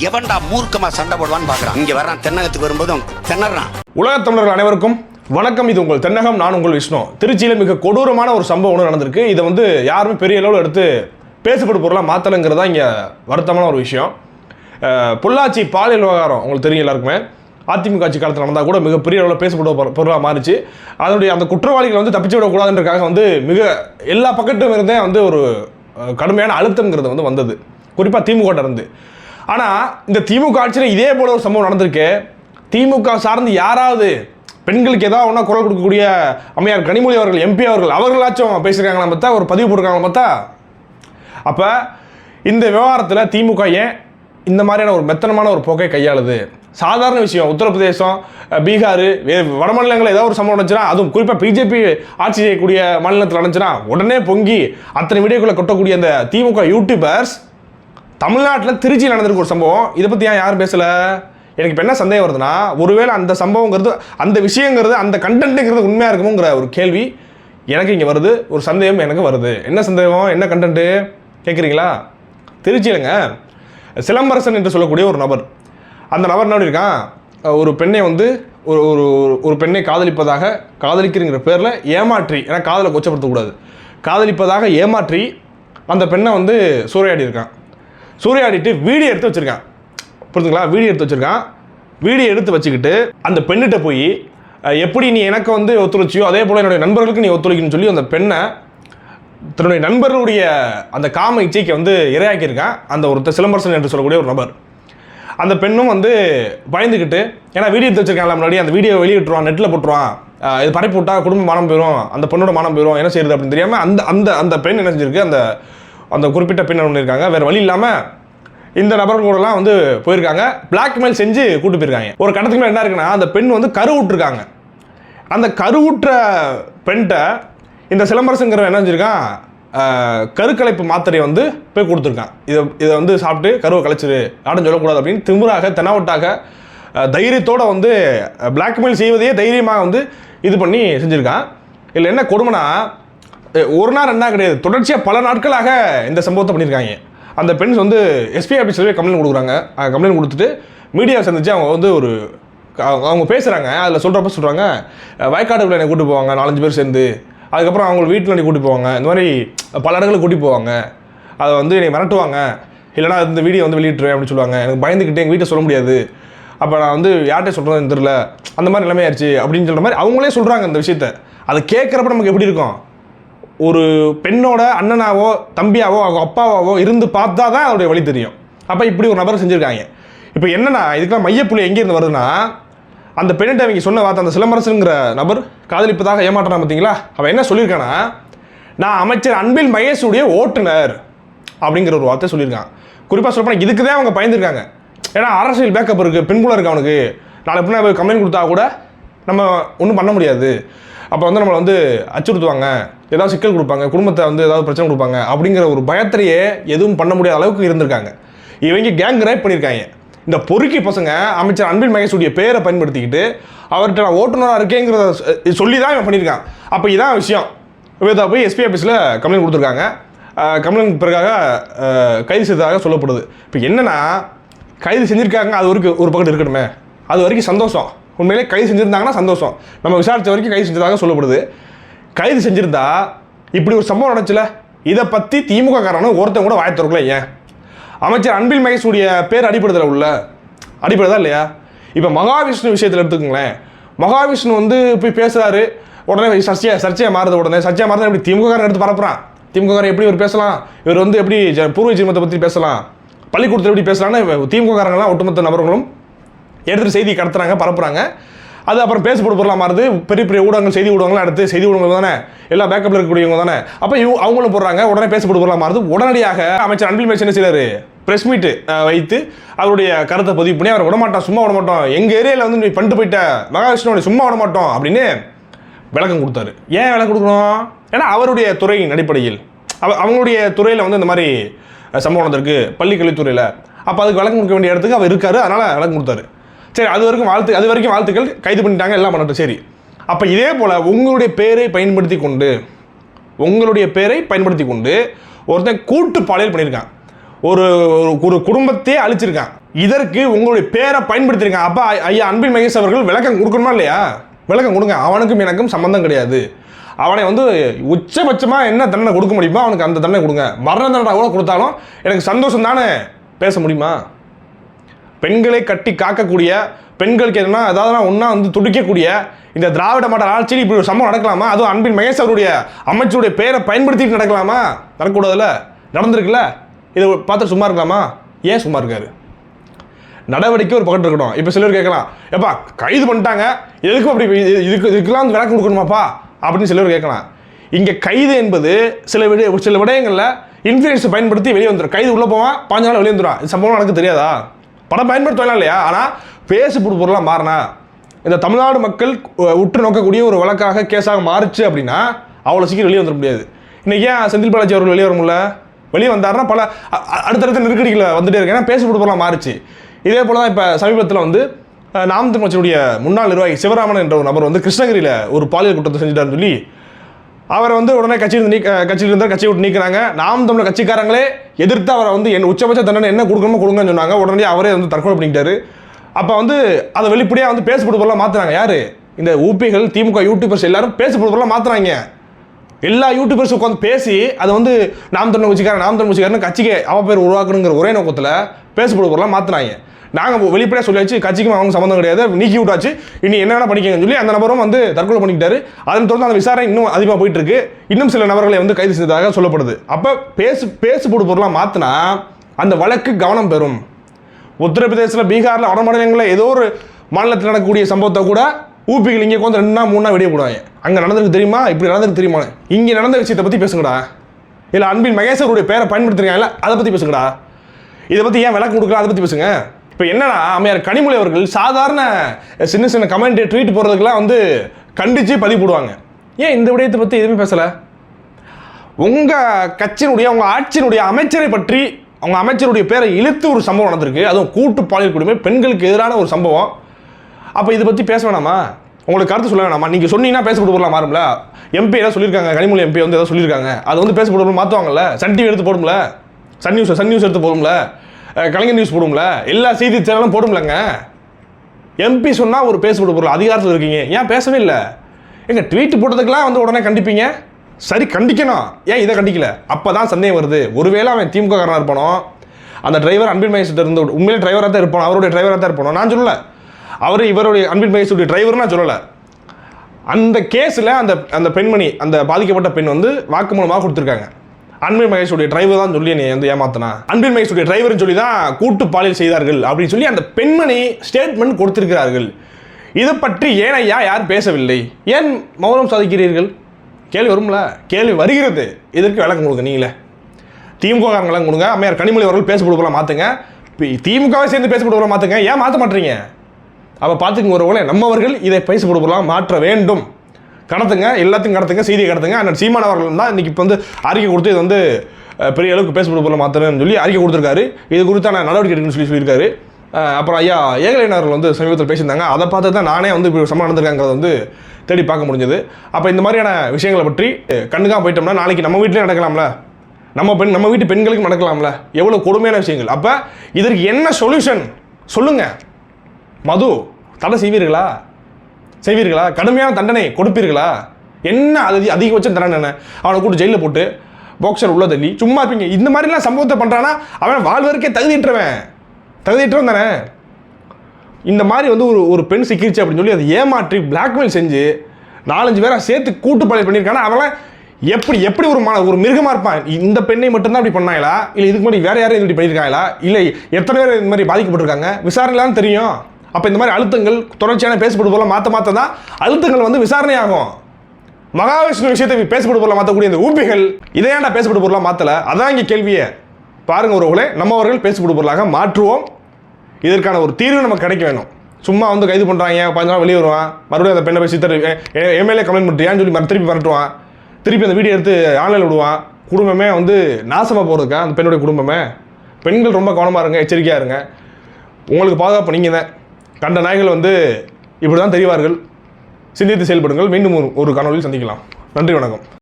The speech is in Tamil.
எவன்டா மூர்க்கமா சண்டை போடுவான்னு பாக்குறான். இங்க வர்றான் தென்னகத்துக்கு வரும்போதும் திணறான். உலக தமிழர்கள் அனைவருக்கும் வணக்கம். இது உங்கள் தென்னகம் நான் உங்கள் விஷ்ணு. திருச்சியில் மிக கொடூரமான ஒரு சம்பவம் ஒன்று நடந்திருக்கு. இதை வந்து யாருமே பெரிய அளவில் எடுத்து பேசப்படும் பொருளாக மாற்றலைங்கிறதா இங்கே வருத்தமான ஒரு விஷயம். பொள்ளாச்சி பாலியல் விவகாரம் உங்களுக்கு தெரியும் எல்லாருக்குமே. அதிமுக ஆட்சி காலத்தில் நடந்தால் கூட மிகப்பெரிய அளவில் பேசப்படும் பொரு- பொருளாக மாறிச்சு. அதனுடைய அந்த குற்றவாளிகள் வந்து தப்பிச்சு விடக்கூடாதுன்றக்காக வந்து மிக எல்லா பக்கட்டும் இருந்தே வந்து ஒரு கடுமையான அழுத்தங்கிறது வந்து வந்தது. குறிப்பாக திமுக இருந்து. ஆனால் இந்த திமுக ஆட்சியில் இதே போல ஒரு சம்பவம் நடந்திருக்கு. திமுக சார்ந்து யாராவது பெண்களுக்கு ஏதாவது ஒன்றா குரல் கொடுக்கக்கூடிய அம்மையார் கனிமொழி அவர்கள் எம்பி அவர்கள் அவர்களாச்சும் பேசியிருக்காங்களா பார்த்தா? ஒரு பதிவு போட்டிருக்காங்களா பார்த்தா? அப்போ இந்த விவகாரத்தில் திமுக ஏன் இந்த மாதிரியான ஒரு மெத்தனமான ஒரு போக்கை கையாளுது? சாதாரண விஷயம். உத்தரப்பிரதேசம் பீகார் வட மாநிலங்களில் ஏதாவது ஒரு சம்பவம் நடந்துச்சுன்னா அதுவும் குறிப்பாக பிஜேபி ஆட்சி செய்யக்கூடிய மாநிலத்தில் நடந்துச்சுன்னா உடனே பொங்கி அத்தனை வீடியோக்குள்ளே கொட்டக்கூடிய அந்த திமுக யூடியூபர்ஸ் தமிழ்நாட்டில் திருச்சியில் நடந்திருக்க ஒரு சம்பவம். இதை பற்றி ஏன் யாரும் பேசலை? எனக்கு இப்போ என்ன சந்தேகம் வருதுன்னா ஒருவேளை அந்த சம்பவங்கிறது அந்த விஷயங்கிறது அந்த கண்டென்ட்டுங்கிறது உண்மையாக இருக்குமோங்கிற ஒரு கேள்வி எனக்கு இங்கே வருது. ஒரு சந்தேகம் எனக்கு வருது. என்ன சந்தேகம்? என்ன கண்டென்ட்டு கேட்குறீங்களா திருச்சியிலங்க சிலம்பரசன் என்று சொல்லக்கூடிய ஒரு நபர். அந்த நபர் என்ன இருக்கான் ஒரு பெண்ணை வந்து ஒரு ஒரு ஒரு- ஒரு பெண்ணை காதலிப்பதாக காதலிக்கிறங்கிற பேரில் ஏமாற்றி ஏன்னா காதலை கொச்சப்படுத்தக்கூடாது. காதலிப்பதாக ஏமாற்றி அந்த பெண்ணை வந்து சூறையாடி இருக்கான் சூறையாடிட்டு வீடியோ எடுத்து வச்சுருக்கான். புரிஞ்சுங்களா வீடியோ எடுத்து வச்சுருக்கான். வீடியோ எடுத்து வச்சுக்கிட்டு அந்த பெண்ணிட்ட போய் எப்படி நீ எனக்கு வந்து ஒத்துழைச்சியோ அதே போல் என்னுடைய நண்பர்களுக்கு நீ ஒத்துழைக்கணும்னு சொல்லி அந்த பெண்ணை தன்னுடைய நண்பர்களுடைய அந்த காம இச்சைக்கு வந்து இரையாக்கியிருக்கான். அந்த ஒருத்தர் சிலம்பரசன் என்று சொல்லக்கூடிய ஒரு நபர். அந்த பெண்ணும் வந்து பயந்துக்கிட்டு ஏன்னா வீடியோ எடுத்து வச்சிருக்காங்களா முன்னாடி அந்த வீடியோ வெளியிட்டுருவான் நெட்டில் போட்டுருவான். இது பரப்பி விட்டா குடும்ப மானம் போயிடும் அந்த பொண்ணோட மானம் போயிடும் என்ன செய்யுது அப்படின்னு தெரியாமல் அந்த அந்த அந்த பெண் என்ன செஞ்சிருக்கு? அந்த அந்த குறிப்பிட்ட பெண் என்ன பண்ணியிருக்காங்க வேறு வழி இல்லாமல் இந்த நபர்கள் கூடலாம் வந்து போயிருக்காங்க. பிளாக்மெயில் செஞ்சு கூட்டு போயிருக்காங்க. ஒரு கட்டத்துக்கு மேலே என்ன இருக்குன்னா அந்த பெண் வந்து கரு விட்டுருக்காங்க அந்த கருவுற்ற பெண்கிட்ட இந்த சிலம்பரசங்கிற என்ன செஞ்சிருக்கான்? கருக்கலைப்பு மாத்திரையை வந்து போய் கொடுத்துருக்கான். இதை இதை வந்து சாப்பிட்டு கருவை கலைச்சிரு யாரும் சொல்லக்கூடாது அப்படின்னு திமுறாக தெனாவட்டாக தைரியத்தோடு தைரியத்தோட வந்து பிளாக்மெயில் செய்வதையே தைரியமாக வந்து இது பண்ணி செஞ்சுருக்கான். இதில் என்ன கொடுமைனா ஒரு நாள் ரெண்டா கிடையாது. தொடர்ச்சியாக பல நாட்களாக இந்த சம்பவத்தை பண்ணியிருக்காங்க. அந்த பெண்ஸ் வந்து எஸ்பி ஆஃபீஸில் கம்ப்ளைண்ட் கொடுக்குறாங்க. கம்ப்ளைண்ட் கொடுத்துட்டு மீடியா சந்திச்சு அவங்க வந்து ஒரு அவங்க பேசுகிறாங்க அதில் சொல்கிறப்ப சொல்கிறாங்க வயக்காடுக்குள்ள என்னை கூட்டி போவாங்க. நாலஞ்சு பேர் சேர்ந்து. அதுக்கப்புறம் அவங்க வீட்டில் என்னை கூட்டி போவாங்க. இந்த மாதிரி பல இடங்களுக்கு கூட்டி போவாங்க. அதை வந்து என்னை மிரட்டுவாங்க. இல்லைனா இந்த வீடியோ வந்து வெளியிட்டுருவேன் அப்படின்னு சொல்லுவாங்க. எனக்கு பயந்துக்கிட்டு எங்கள் வீட்டை சொல்ல முடியாது. அப்போ நான் வந்து யார்கிட்ட சொல்கிறதுன்னு தெரில அந்த மாதிரி நிலைமையாயிருச்சு அப்படின்னு சொல்கிற மாதிரி அவங்களே சொல்கிறாங்க இந்த விஷயத்த. அதை கேட்குறப்ப நமக்கு எப்படி இருக்கும்? ஒரு பெண்ணோட அண்ணனாவோ தம்பியாவோ அவங்க அப்பாவாவோ இருந்து பார்த்தா தான் அதோடைய வழி தெரியும். அப்போ இப்படி ஒரு நபர் செஞ்சுருக்காங்க. இப்போ என்னென்னா இதுக்கெல்லாம் மையப்புள்ளி எங்கேருந்து வருதுன்னா அந்த பெண்ணிட்ட அவங்க சொன்ன வார்த்தை அந்த சிலம்பரசனுங்கிற நபர் காதலிப்பதாக ஏமாற்றினா பார்த்தீங்களா அவன் என்ன சொல்லியிருக்கானா நான் அமைச்சர் அன்பில் மகேஷுடைய ஓட்டுநர் அப்படிங்கிற ஒரு வார்த்தை சொல்லியிருக்கான். குறிப்பாக சொல்லப்போனால் இதுக்கு தான் அவங்க பயந்துருக்காங்க. ஏன்னா அரசியல் பேக்கப் இருக்குது பின்புலம் இருக்குது அவனுக்கு? நாளை பின்னா போய் கம்ப்ளைண்ட் கொடுத்தா கூட நம்ம ஒன்றும் பண்ண முடியாது. அப்போ வந்து நம்மளை வந்து அச்சுறுத்துவாங்க. ஏதாவது சிக்கல் கொடுப்பாங்க குடும்பத்தை வந்து ஏதாவது பிரச்சனை கொடுப்பாங்க அப்படிங்கிற ஒரு பயத்திலேயே எதுவும் பண்ண முடியாத அளவுக்கு இருந்திருக்காங்க. இவங்க கேங் ரேப் பண்ணியிருக்காங்க. இந்த பொறுக்கி பசங்க அமைச்சர் அன்பில் மகேஷுடைய பேரை பயன்படுத்திக்கிட்டு அவர்கிட்ட நான் ஓட்டுநராக இருக்கேங்கிறத சொல்லி தான் இவன் பண்ணியிருக்கான். அப்போ இதான் விஷயம். இவதா போய் எஸ்பி ஆஃபீஸில் கம்ப்ளைண்ட் கொடுத்துருக்காங்க. கம்ப்ளைண்ட் பிறகாக கைது செய்ததாக சொல்லப்படுது. இப்போ என்னென்னா கைது செஞ்சுருக்காங்க அது வரைக்கும் ஒரு பக்கத்து இருக்கணுமே அது வரைக்கும் சந்தோஷம். உண்மையிலே கைது செஞ்சுருந்தாங்கன்னா சந்தோஷம். நம்ம விசாரித்த வரைக்கும் கைது செஞ்சதாக சொல்லப்படுது. கைது செஞ்சிருந்தா இப்படி ஒரு சம்பவம் நடந்துச்சுல? இதை பற்றி திமுக காரனும் ஒருத்தன் கூட வாய் ஏன்? அமைச்சர் அன்பில் மகேஷுடைய பேர் அடிப்படுதல உள்ள? அடிப்படுதா இல்லையா? இப்போ மகாவிஷ்ணு விஷயத்தில் எடுத்துக்கோங்களேன். மகாவிஷ்ணு வந்து போய் பேசுகிறாரு உடனே சர்ச்சையா சர்ச்சையாக மாறுது உடனே. சர்ச்சையாக மாறுது எப்படி திமுக காரன் எடுத்து பரப்புறான்? திமுக காரன் எப்படி இவர் பேசலாம்? இவர் வந்து எப்படி பூர்வ ஜென்மத்தை பற்றி பேசலாம்? பள்ளிக்கூடத்தில் எப்படி பேசலாம்னு திமுக காரங்களாம் ஒட்டுமொத்த நபர்களும் எடுத்துகிட்டு செய்தி கடத்துறாங்க பரப்புறாங்க. அது அப்புறம் பேச பொருளாக மாறுது பெரிய பெரிய ஊடகங்கள் செய்தி ஊடகங்கள்லாம் எடுத்து செய்தி ஊடகங்கள் தானே? எல்லா பேக்கப்பில் இருக்கக்கூடியவங்க தானே? அப்போ இவ அவங்களும் போடுறாங்க உடனே பேச பொருளாக மாறுது உடனடியாக அமைச்சர் அன்பில் மகேஷ் என்ன ப்ரெஸ் மீட் வைத்து அவருடைய கருத்தை பதிவு பண்ணி அவரை விடமாட்டோம் சும்மா விட மாட்டோம் எங்கள் ஏரியாவில் வந்து நீ பண்ணிட்டு போயிட்ட மகாவிஷ்ணுவோட சும்மா விட மாட்டோம் அப்படின்னு விளக்கம் கொடுத்தாரு. ஏன் விளக்கம் கொடுக்கணும்? ஏன்னா அவருடைய துறையின் அடிப்படையில். அவ அவங்களுடைய துறையில் வந்து இந்த மாதிரி சம்பவம் நடந்திருக்கு பள்ளி கல்வித்துறையில் அப்போ அதுக்கு விளக்கம் கொடுக்க வேண்டிய இடத்துக்கு அவர் இருக்காரு அதனால் விளக்கம் கொடுத்தாரு. சரி அது வரைக்கும் வாழ்த்து அது வரைக்கும் வாழ்த்துக்கள். கைது பண்ணிட்டாங்க எல்லாம் பண்ணட்டும் சரி. அப்போ இதே போல் உங்களுடைய பேரை பயன்படுத்தி கொண்டு உங்களுடைய பேரை பயன்படுத்தி கொண்டு ஒருத்தன் கூட்டு பாலியல் பண்ணியிருக்கான். ஒரு ஒரு- குடும்பத்தையே அழிச்சிருக்கான். இதற்கு உங்களுடைய பேரை பயன்படுத்தியிருக்கான். அப்போ ஐயா அன்பின் மகேஷ் அவர்கள் விளக்கம் கொடுக்கணுமா இல்லையா? விளக்கம் கொடுங்க. அவனுக்கும் எனக்கும் சம்மந்தம் கிடையாது. அவனை வந்து உச்சபட்சமாக என்ன தண்டனை கொடுக்க முடியுமோ அவனுக்கு அந்த தண்டனை கொடுங்க. மரண தண்டனை கூட கொடுத்தாலும் எனக்கு சந்தோஷம் தானே? பேச முடியுமா? பெண்களை கட்டி காக்கக்கூடிய பெண்களுக்கு எதுனா அதாவது ஒன்றா வந்து துடிக்கக்கூடிய இந்த திராவிட மாடல் ஆட்சியில் இப்படி ஒரு சம்பவம் நடக்கலாமா? அதுவும் அன்பின் மகேஷ் அவருடைய அமைச்சருடைய பேரை பயன்படுத்திட்டு நடக்கலாமா? நடக்கூடாதுல்ல நடந்திருக்குல்ல? இதை பார்த்து சும்மா இருக்கலாமா? ஏன் சும்மா இருக்காரு? நடவடிக்கை ஒரு பக்கத்து இருக்கணும். இப்போ சிலர் கேட்கலாம் எப்பா கைது பண்ணிட்டாங்க. எதுக்கும் அப்படி இது- இதுக்கு இதுக்கெல்லாம் வந்து விளக்கம் கொடுக்கணுமாப்பா? அப்படின்னு சிலர் கேட்கலாம். இங்கே கைது என்பது சில விட சில விடயங்களில் இன்ஃப்ளூயன்ஸை பயன்படுத்தி வெளியே வந்துடும் கைது உள்ளே போவான் பாஞ்சாலும் நாள் வெளியே வந்துடும் இது சம்பவம் எனக்கு தெரியாதா? படம் பயன்படுத்தலாம் இல்லையா? ஆனால் பேசு பொருளாக மாறினா இந்த தமிழ்நாடு மக்கள் உற்று நோக்கக்கூடிய ஒரு வழக்காக கேஸாக மாறுச்சு அப்படின்னா அவ்வளோ சீக்கிரம் வெளியே வந்துட முடியாது. இன்றைக்கி ஏன் செந்தில் பாலாஜி அவர்கள் வெளியே வர முடியல? வெளியே வந்தாருன்னா பல அ- அடுத்தடுத்த நெருக்கடிகளை வந்துட்டே இருக்கு. ஏன்னா பேசு பொருளாக மாறுச்சு. இதே போல தான் இப்போ சமீபத்தில் வந்து நாம் தமிழ் முன்னாள் நிர்வாகி சிவராமன் என்ற ஒரு நபர் வந்து கிருஷ்ணகிரியில் ஒரு பாலியல் குற்றத்தை செஞ்சுட்டாருன்னு சொல்லி அவரை வந்து உடனே கட்சியிலிருந்து நீக்க கட்சியில் இருந்தால் கட்சியை விட்டு நீக்கிறாங்க. நாம் தமிழ் கட்சிக்காரங்களே எதிர்த்து அவரை வந்து என் உச்சபட்ச தண்டனை என்ன கொடுக்கணுமோ கொடுங்கன்னு சொன்னாங்க. உடனே அவரே வந்து தற்கொலை பண்ணிக்கிட்டாரு. அப்போ வந்து அதை வெளிப்படையாக வந்து பேசப்படு பொருளாக மாற்றுறாங்க யார்? இந்த ஊபிகள் திமுக யூடியூபர்ஸ் எல்லாரும் பேசப்படு பொருளாக மாற்றுறாங்க எல்லா யூடியூபர்ஸ் உட்காந்து பேசி அதை வந்து நாம் தமிழ் கட்சிக்காரன் நாம் தமிழ் கட்சிக்காரன் கட்சிக்கு அவ பேர் உருவாக்கணுங்கிற ஒரே நோக்கத்தில் பேசப்படு பொருளாக மாற்றுறாங்க நாங்கள் வெளிப்படையாக சொல்லியாச்சு கட்சிக்கும் அவங்க சம்மந்தம் கிடையாது. நீக்கி விட்டாச்சு. இனி என்னென்ன பண்ணிக்கங்கன்னு சொல்லி அந்த நபரும் வந்து தற்கொலை பண்ணிக்கிட்டாரு. அதன் தொடர்ந்து அந்த விசாரணை இன்னும் அதிகமாக போயிட்டு இருக்கு இன்னும் சில நபர்களை வந்து கைது செய்ததாக சொல்லப்படுது. அப்போ பேசு பேசு பொருளாக மாற்றினா அந்த வழக்கு கவனம் பெறும். உத்தரப்பிரதேசத்தில் பீகாரில் வடமாநிலங்களில் ஏதோ ஒரு மாநிலத்தில் நடக்கக்கூடிய சம்பவத்தை கூட ஊப்பிகள் இங்கே உட்காந்து ரெண்டு நாள் மூணு நாள் வெளியே போடுவாங்க. அங்கே நடந்திருக்கு தெரியுமா? இப்படி நடந்திருக்கு தெரியுமா இங்கே நடந்த விஷயத்தை பற்றி பேசுங்கடா. இல்லை அன்பின் மகேஸ்வருடைய பேரை பயன்படுத்துறீங்கல்ல அதை பற்றி பேசுங்கடா. இதை பற்றி ஏன் விளக்கம் கொடுக்கல? அதை பற்றி பேசுங்க. இப்போ என்னன்னா அம்மையார் கனிமொழி அவர்கள் சாதாரண சின்ன சின்ன கமெண்ட் ட்வீட் போடுறதுக்கெல்லாம் வந்து கண்டித்து பதிவு போடுவாங்க. ஏன் இந்த விடயத்தை பற்றி எதுவுமே பேசலை? உங்கள் கட்சியினுடைய உங்கள் ஆட்சியினுடைய அமைச்சரை பற்றி அவங்க அமைச்சருடைய பேரை இழுத்து ஒரு சம்பவம் நடந்திருக்கு. அதுவும் கூட்டு பாலியல் கொடுமை பெண்களுக்கு எதிரான ஒரு சம்பவம். அப்போ இதை பற்றி பேச வேணாமா? உங்களுக்கு கருத்து சொல்ல வேணாமா? நீங்கள் சொன்னீங்கன்னா பேசப்பட்டு பொருளாக மாறும்ல? எம்பி ஏதாவது சொல்லியிருக்காங்க கனிமொழி எம்பி வந்து ஏதாவது சொல்லியிருக்காங்க. அது வந்து பேசப்பட்டு பொருள் மாற்றுவாங்கல்ல சன் டிவி எடுத்து போடும்ல? சன் நியூஸ் சன் நியூஸ் எடுத்து போடும்ல? கலைஞர் நியூஸ் போடும்ல எல்லா செய்தி சேனலும் போடும்லங்க. எம்பி சொன்னால் ஒரு பேசப்பட்ட பொருள் அதிகாரத்தில் இருக்கீங்க. ஏன் பேசவே இல்லை? எங்கள் ட்வீட் போட்டதுக்கெல்லாம் வந்து உடனே கண்டிப்பீங்க? சரி கண்டிக்கணும். ஏன் இதை கண்டிக்கல? அப்போ தான் சந்தேகம் வருது. ஒருவேளை அவன் திமுக காரனாக இருப்பானோ? அந்த டிரைவர் அன்பின் மகேஷ்கிட்ட இருந்து உண்மையிலே டிரைவராக தான் இருப்பானோ? அவருடைய டிரைவராக தான் இருப்பானோ? நான் சொல்லலை. அவர் இவருடைய அன்பின் மகேஷுடைய டிரைவர் நான் சொல்லலை. அந்த கேஸில் அந்த அந்த பெண்மணி அந்த பாதிக்கப்பட்ட பெண் வந்து வாக்குமூலமாக கொடுத்துருக்காங்க. அன்பின் மகேஷுடைய டிரைவர் தான் சொல்லி நீ வந்து ஏமாத்தினா. அன்பின் மகேஷுடைய டிரைவர்னு சொல்லி தான் கூட்டு பாலியல் செய்தார்கள் அப்படின்னு சொல்லி அந்த பெண்மணி ஸ்டேட்மெண்ட் கொடுத்திருக்கிறார்கள். இதை பற்றி ஏன் ஐயா யார் பேசவில்லை? ஏன் மௌனம் சாதிக்கிறீர்கள்? கேள்வி வரும்ல? கேள்வி வருகிறது. இதற்கு விளக்கம் கொடுங்க நீங்களே. திமுககாரங்களாம் கொடுங்க. அம்மையார் கனிமொழி அவர்கள் பேசப்படு போல மாற்றுங்க திமுகவை சேர்ந்து பேசப்படு போல மாற்றுங்க ஏன் மாற்ற மாட்டீங்க? அப்போ பார்த்துக்கங்க ஒரு போல நம்மவர்கள் இதை பேசப்படு போல மாற்ற வேண்டும். கடத்துங்க எல்லாத்தையும் கடத்துங்க செய்தியை கடத்துங்க. அண்ணன் சீமான் அவர்கள் தான் இன்னைக்கு இப்போ வந்து அறிக்கை கொடுத்து இது வந்து பெரிய அளவுக்கு பேசப்படு போல மாற்றணும்னு சொல்லி அறிக்கை கொடுத்துருக்காரு. இது குறித்தான நடவடிக்கை எடுக்கணும்னு சொல்லி சொல்லியிருக்காரு. அப்புறம் ஐயா ஏகலையன் அவர்கள் வந்து சமீபத்தில் பேசியிருந்தாங்க. அதை பார்த்து தான் நானே வந்து இப்படி ஒரு நடந்திருக்காங்கிறத வந்து தேடி பார்க்க முடிஞ்சது. அப்போ இந்த மாதிரியான விஷயங்களை பற்றி கண்ணுக்காக போயிட்டோம்னா நாளைக்கு நம்ம வீட்டிலே நடக்கலாம்ல? நம்ம பெண் நம்ம வீட்டு பெண்களுக்கு நடக்கலாம்ல? எவ்வளோ கொடுமையான விஷயங்கள். அப்போ இதற்கு என்ன சொல்யூஷன் சொல்லுங்கள் மது தடை செய்வீர்களா? செய்வீர்களா? கடுமையான தண்டனை கொடுப்பீர்களா? என்ன அது அதிகபட்ச தண்டனை என்ன? அவனை கூட்டு ஜெயிலில் போட்டு பாக்ஸர் உள்ள தள்ளி சும்மா இருப்பீங்க. இந்த மாதிரிலாம் சம்பவத்தை பண்ணுறான்னா அவன் வாழ்வதற்கே தகுதியற்றவன் தகுதியற்றவன் தானே. இந்த மாதிரி வந்து ஒரு ஒரு பெண் சிக்கிருச்சு அப்படின்னு சொல்லி அதை ஏமாற்றி பிளாக்மெயில் செஞ்சு நாலஞ்சு பேரை சேர்த்து கூட்டு பாலியல் பண்ணியிருக்கானா? அவன்லாம் எப்படி எப்படி ஒரு மன ஒரு மிருகமாக இருப்பான்? இந்த பெண்ணை மட்டும்தான் இப்படி பண்ணாங்களா? இல்லை இதுக்கு முன்னாடி வேறு யாரும் இப்படி பண்ணியிருக்காங்களா? இல்லை எத்தனை பேர் இந்த மாதிரி பாதிக்கப்பட்டிருக்காங்க? விசாரணைலாம் தெரியும். அப்போ இந்த மாதிரி அழுத்தங்கள் தொடர்ச்சியான பேசப்படு போல மாற்ற மாற்ற தான் அழுத்தங்கள் வந்து விசாரணை ஆகும் மகாவிஷ்ணு விஷயத்தை பேசப்படு பொருளாக மாற்றக்கூடிய இந்த ஊப்பிகள் இதையாண்டா பேசப்படு பொருளாக மாற்றலை அதான் இங்கே கேள்வியை. பாருங்க ஒருவர்களே நம்மவர்கள் பேசப்படு பொருளாக மாற்றுவோம். இதற்கான ஒரு தீர்வு நமக்கு கிடைக்க வேணும். சும்மா வந்து கைது பண்ணுறாங்க பதினஞ்சு நாள் வெளியே வருவான் மறுபடியும் அந்த பெண்ணை போய் சித்தர் எம்எல்ஏ கம்ப்ளைண்ட் பண்ணுறியான்னு சொல்லி மறு- திருப்பி பரட்டுவான் திருப்பி அந்த வீடியோ எடுத்து ஆன்லைனில் விடுவான். குடும்பமே வந்து நாசமாக போகிறதுக்கா அந்த பெண்ணுடைய குடும்பமே? பெண்கள் ரொம்ப கவனமாக இருங்க எச்சரிக்கையாக இருங்க. உங்களுக்கு பாதுகாப்பு நீங்கள் தான். கண்ட நாய்கள் வந்து இப்படி தான் தெரிவார்கள். சிந்தித்து செயல்படுங்கள். மீண்டும் ஒரு ஒரு காணொலியில் சந்திக்கலாம். நன்றி வணக்கம்.